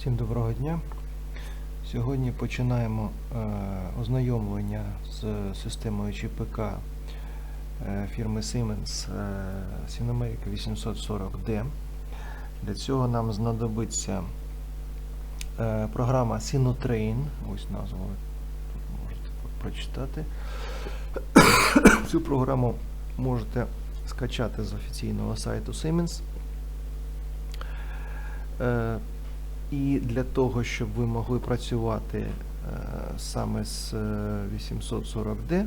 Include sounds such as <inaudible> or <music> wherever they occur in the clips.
Всім доброго дня. Сьогодні починаємо е, ознайомлення з системою ЧПК е, фірми Siemens е, Sinamerika 840D. Для цього нам знадобиться е, програма Sinotrain. Ось назву ви можете прочитати. <coughs> Цю програму можете скачати з офіційного сайту Siemens. Е, І для того, щоб ви могли працювати е, саме з е, 840D,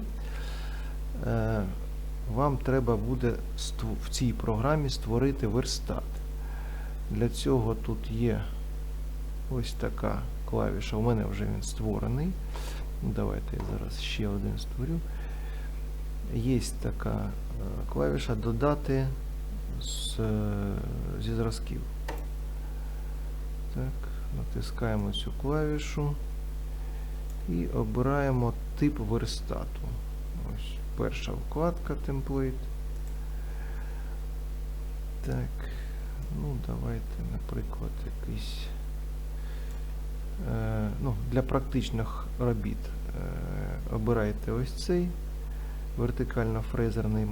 е, вам треба буде в цій програмі створити верстат. Для цього тут є ось така клавіша. У мене вже він створений. Давайте я зараз ще один створю. Є така е, клавіша додати з, е, зі зразків. Так, натискаємо цю клавішу і обираємо тип верстату. Ось перша вкладка темплейт. Так, ну давайте, наприклад, якийсь. Е, ну, для практичних робіт е, обирайте ось цей вертикально-фрезерний е,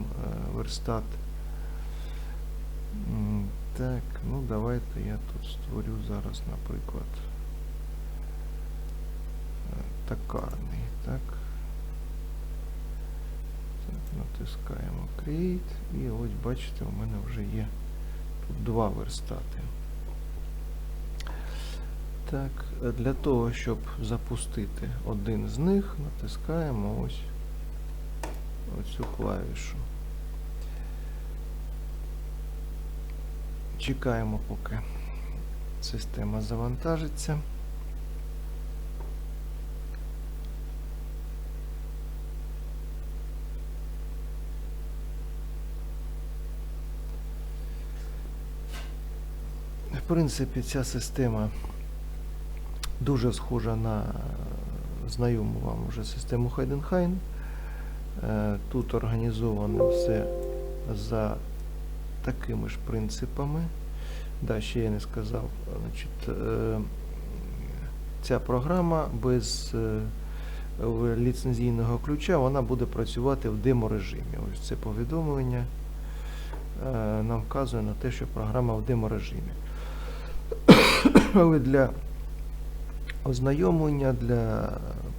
верстат. Так, ну давайте я тут створю зараз, наприклад, е, токарний, так. Так, натискаємо Create і ось бачите, у мене вже є тут два верстати. Так, е, для того, щоб запустити один з них, натискаємо ось оцю клавішу. Чекаємо, поки система завантажиться. В принципі, ця система дуже схожа на знайому вам вже систему. Е, Тут організовано все за такими ж принципами. Да, ще я не сказав. Значить, е, ця програма без е, ліцензійного ключа вона буде працювати в демо-режимі. Ось це повідомлення е, нам вказує на те, що програма в демо-режимі. <coughs> Але для ознайомлення, для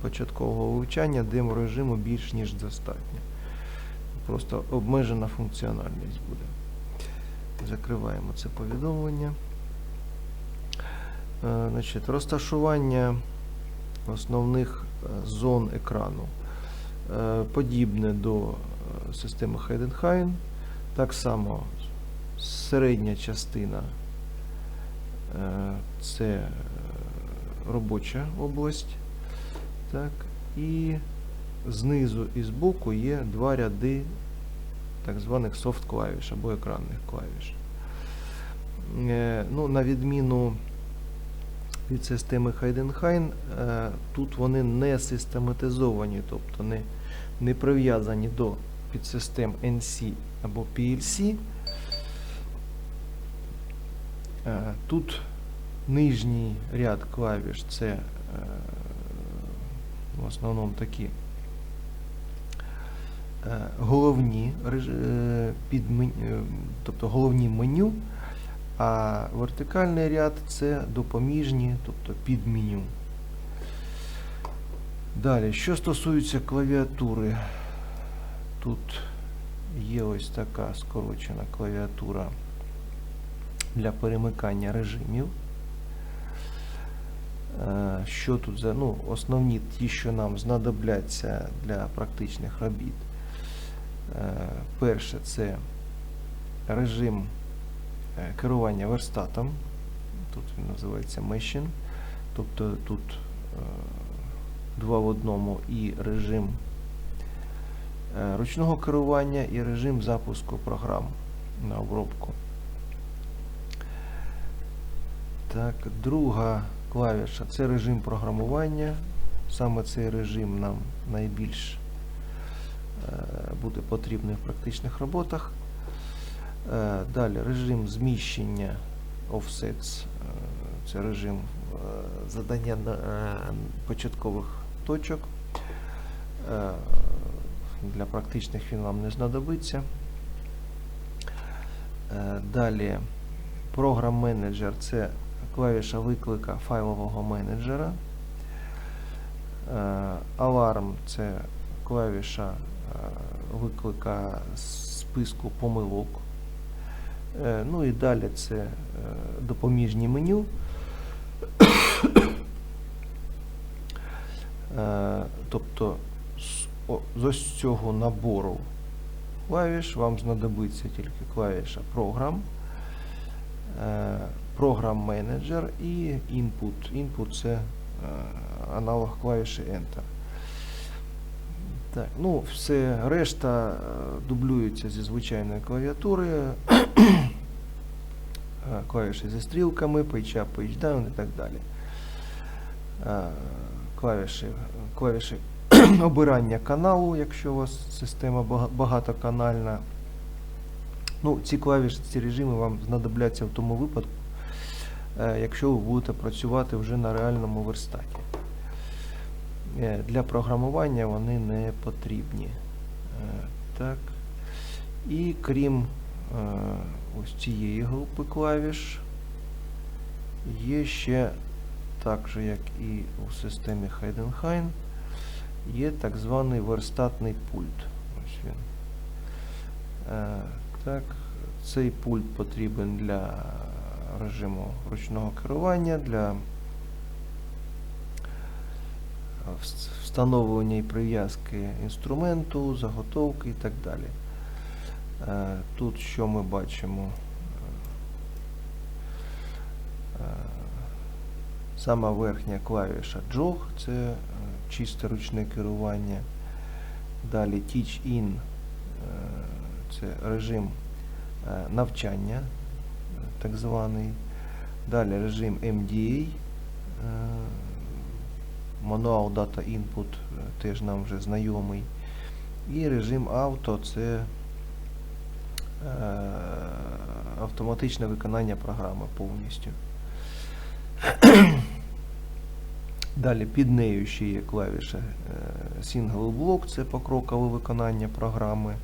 початкового вивчання демо-режиму більш ніж достатньо. Просто обмежена функціональність буде. Закриваємо це повідомлення. Е, Значить, розташування основних е, зон екрану е, подібне до системи Heidenhain. Так само середня частина це робоча область. Так, і знизу і збоку є два ряди так званих софт клавіш або екранних клавіш. Е, ну, на відміну від системи е, тут вони не систематизовані, тобто не, не прив'язані до підсистем NC або PLC. Е, Тут нижній ряд клавіш це е, в основному такі головні реж- е, е, тобто головні меню, а вертикальний ряд це допоміжні, тобто підменю. Далі, що стосується клавіатури, тут є ось така скорочена клавіатура для перемикання режимів. Е, Що тут за ну, основні ті, що нам знадобляться для практичних робіт. Е, Перше це режим е, керування верстатом. Тут він називається Machine. Тобто тут е, два в одному і режим ручного керування, і режим запуску програм на обробку. Так, друга клавіша це режим програмування. Саме цей режим нам найбільш буде потрібний в практичних роботах. Е, Далі режим зміщення offsets. е, це режим е, задання е, початкових точок. Е, Для практичних він вам не знадобиться. Е, Далі програм менеджер це клавіша виклика файлового менеджера. Е, Аларм це клавіша е, виклика списку помилок. Е, Ну і далі це е, допоміжні меню. Е, Тобто з ось цього набору клавіш вам знадобиться тільки клавіша програм, е, програм менеджер і input. Input це аналог клавіші Enter. Так, ну, все решта е, дублюється зі звичайної клавіатури. <clears throat> Е, Клавіші зі стрілками, PageUp, PageDown і так далі. Е, Клавіші, клавіші <clears throat> обирання каналу, якщо у вас система багатоканальна. Ну, ці клавіші, ці режими вам знадобляться в тому випадку, е, якщо ви будете працювати вже на реальному верстаті. Е, Для програмування вони не потрібні. Е, Так. І крім е, ось цієї групи клавіш, є ще, так же як і у системі Heidenhain, є так званий верстатний пульт. Ось він. Так, цей пульт потрібен для режиму ручного керування, для встановлення і прив'язки інструменту, заготовки і так далі. Е, Тут що ми бачимо? Е, Сама верхня клавіша JOG, це е, чисте ручне керування. Далі Teach In це режим навчання, так званий. Далі режим MDA. Manual Data Input е, теж нам вже знайомий. І режим Auto це е, автоматичне виконання програми повністю. <clears throat> Далі під нею ще є клавіша е, Single Block, це покрокове виконання програми.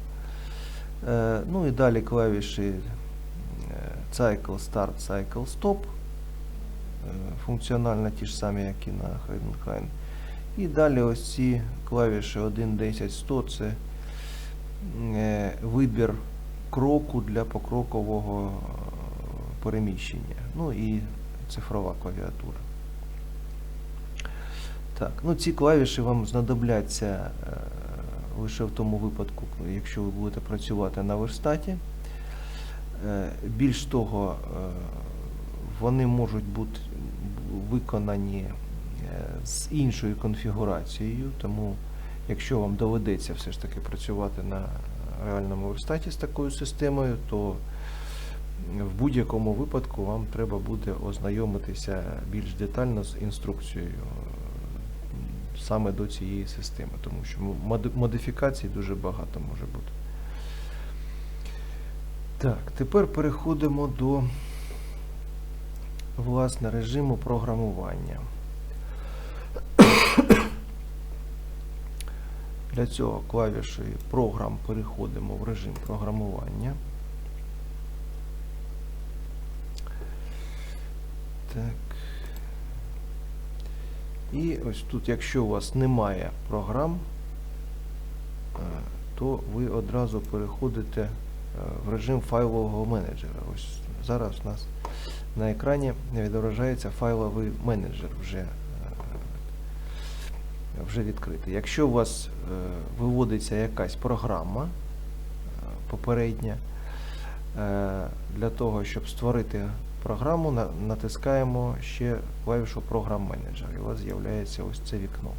Ну і далі клавіші Cycle Start, Cycle Stop. Е, Функціонально ті ж самі, як і на Heidenhain. І далі ось ці клавіші 1, 10, 100 це е, вибір кроку для покрокового е, переміщення. Ну і цифрова клавіатура. Так, ну ці клавіші вам знадобляться лише в тому випадку, якщо ви будете працювати на верстаті. Більш того, вони можуть бути виконані е, з іншою конфігурацією, тому якщо вам доведеться все ж таки працювати на реальному верстаті з такою системою, то в будь-якому випадку вам треба буде ознайомитися більш детально з інструкцією саме до цієї системи, тому що модифікацій дуже багато може бути. Так, тепер переходимо до власне режиму програмування. Для цього клавішею програм переходимо в режим програмування. Так. І ось тут, якщо у вас немає програм, е, то ви одразу переходите е, в режим файлового менеджера. Ось зараз у нас на екрані відображається файловий менеджер вже, е, вже відкритий. Якщо у вас е, виводиться якась програма е, попередня, для того, щоб створити програму, натискаємо ще клавішу програм менеджер. І у вас з'являється ось це вікно.